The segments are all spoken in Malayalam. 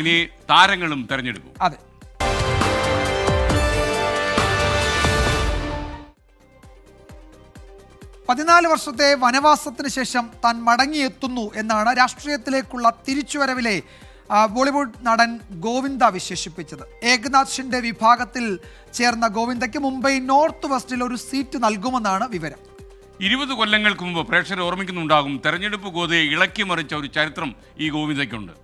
ഇനി താരങ്ങളും തെരഞ്ഞെടുക്കും. അതെ. പതിനാല് വർഷത്തെ വനവാസത്തിന് ശേഷം താൻ മടങ്ങിയെത്തുന്നു എന്നാണ് രാഷ്ട്രീയത്തിലേക്കുള്ള തിരിച്ചുവരവിലെ ബോളിവുഡ് നടൻ ഗോവിന്ദ വിശേഷിപ്പിച്ചത്. ഏകനാഥ് ഷിൻഡെ വിഭാഗത്തിൽ ചേർന്ന ഗോവിന്ദയ്ക്ക് മുംബൈ നോർത്ത് വെസ്റ്റിൽ ഒരു സീറ്റ് നൽകുമെന്നാണ് വിവരം. ഇരുപത് കൊല്ലങ്ങൾക്ക് മുമ്പ് പ്രേക്ഷകർ ഓർമ്മിക്കുന്നുണ്ടാകും തെരഞ്ഞെടുപ്പ് ഗോതയെ ഇളക്കി മറിച്ച ഒരു ചരിത്രം ഈ ഗോവിന്ദയ്ക്കുണ്ട്.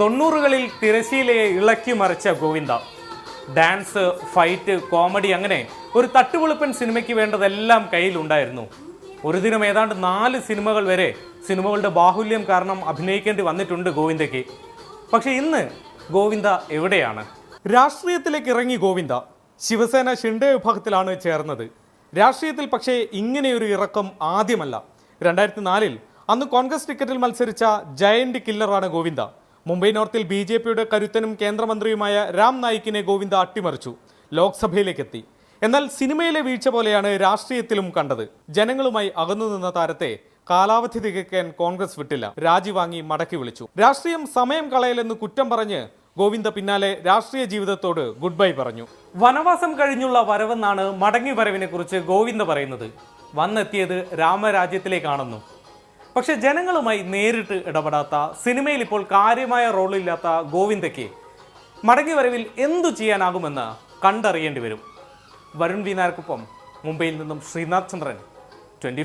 തൊണ്ണൂറുകളിൽ തിരശീലയെ ഇളക്കി മറിച്ച ഗോവിന്ദ. ഡാൻസ് ഫൈറ്റ് കോമഡി അങ്ങനെ ഒരു തട്ടുപൊളിപ്പൻ സിനിമയ്ക്ക് വേണ്ടതെല്ലാം കയ്യിലുണ്ടായിരുന്നു. ഒരു ദിനം ഏതാണ്ട് നാല് സിനിമകൾ വരെ സിനിമകളുടെ ബാഹുല്യം കാരണം അഭിനയിക്കേണ്ടി വന്നിട്ടുണ്ട് ഗോവിന്ദയ്ക്ക്. പക്ഷെ ഇന്ന് ഗോവിന്ദ എവിടെയാണ്? രാഷ്ട്രീയത്തിലേക്ക് ഇറങ്ങി ഗോവിന്ദ. ശിവസേന ഷിൻഡെ വിഭാഗത്തിലാണ് ചേർന്നത്. രാഷ്ട്രീയത്തിൽ പക്ഷേ ഇങ്ങനെയൊരു ഇറക്കം ആദ്യമല്ല. രണ്ടായിരത്തി നാലിൽ അന്ന് കോൺഗ്രസ് ടിക്കറ്റിൽ മത്സരിച്ച ജയന്റ് കില്ലറാണ് ഗോവിന്ദ. മുംബൈ നോർത്തിൽ ബി ജെ പിയുടെ കരുത്തനും കേന്ദ്രമന്ത്രിയുമായ രാം നായിക്കിനെ ഗോവിന്ദ അട്ടിമറിച്ചു. ലോക്സഭയിലേക്കെത്തി. എന്നാൽ സിനിമയിലെ വീഴ്ച പോലെയാണ് രാഷ്ട്രീയത്തിലും കണ്ടത്. ജനങ്ങളുമായി അകന്നു നിന്ന താരത്തെ കാലാവധി തികയ്ക്കാൻ കോൺഗ്രസ് വിട്ടില്ല. രാജി വാങ്ങി മടക്കി വിളിച്ചു. രാഷ്ട്രീയം സമയം കളയലെന്ന് കുറ്റം പറഞ്ഞ് ഗോവിന്ദ പിന്നാലെ രാഷ്ട്രീയ ജീവിതത്തോട് ഗുഡ് ബൈ പറഞ്ഞു. വനവാസം കഴിഞ്ഞുള്ള വരവെന്നാണ് മടങ്ങി വരവിനെ കുറിച്ച് ഗോവിന്ദ പറയുന്നത്. വന്നെത്തിയത് രാമരാജ്യത്തിലേക്കാണെന്നും. പക്ഷെ ജനങ്ങളുമായി നേരിട്ട് ഇടപെടാത്ത സിനിമയിൽ ഇപ്പോൾ കാര്യമായ റോളില്ലാത്ത ഗോവിന്ദയ്ക്ക് മടങ്ങി വരവിൽ എന്തു ചെയ്യാനാകുമെന്ന് കണ്ടറിയേണ്ടി വരും. വരുൺ വിനാർക്കൊപ്പം മുംബൈയിൽ നിന്നും ശ്രീനാഥ് ചന്ദ്രൻ ട്വന്റി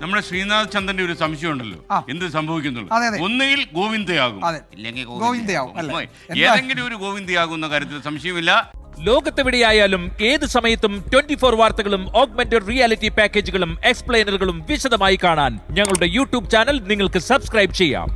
നമ്മുടെ ശ്രീനാഥ് ചന്ദ്രന്റെ ഒരു സംശയം ഉണ്ടല്ലോ എന്ത് സംഭവിക്കുന്നുള്ളൂ. ഒന്നുകിൽ ഗോവിന്ദയാകും. ഇല്ലെങ്കിൽ? ഉം. ഏതെങ്കിലും ഒരു ഗോവിന്ദയാകും എന്ന കാര്യത്തിൽ സംശയമില്ല ലോകത്തെവിടെയായാലും ഏത് സമയത്തും ട്വന്റി ഫോർ വാർത്തകളും ഓഗ്മെന്റഡ് റിയാലിറ്റി പാക്കേജുകളും എക്സ്പ്ലെയിനറുകളും വിശദമായി കാണാൻ ഞങ്ങളുടെ യൂട്യൂബ് ചാനൽ നിങ്ങൾക്ക് സബ്സ്ക്രൈബ് ചെയ്യാം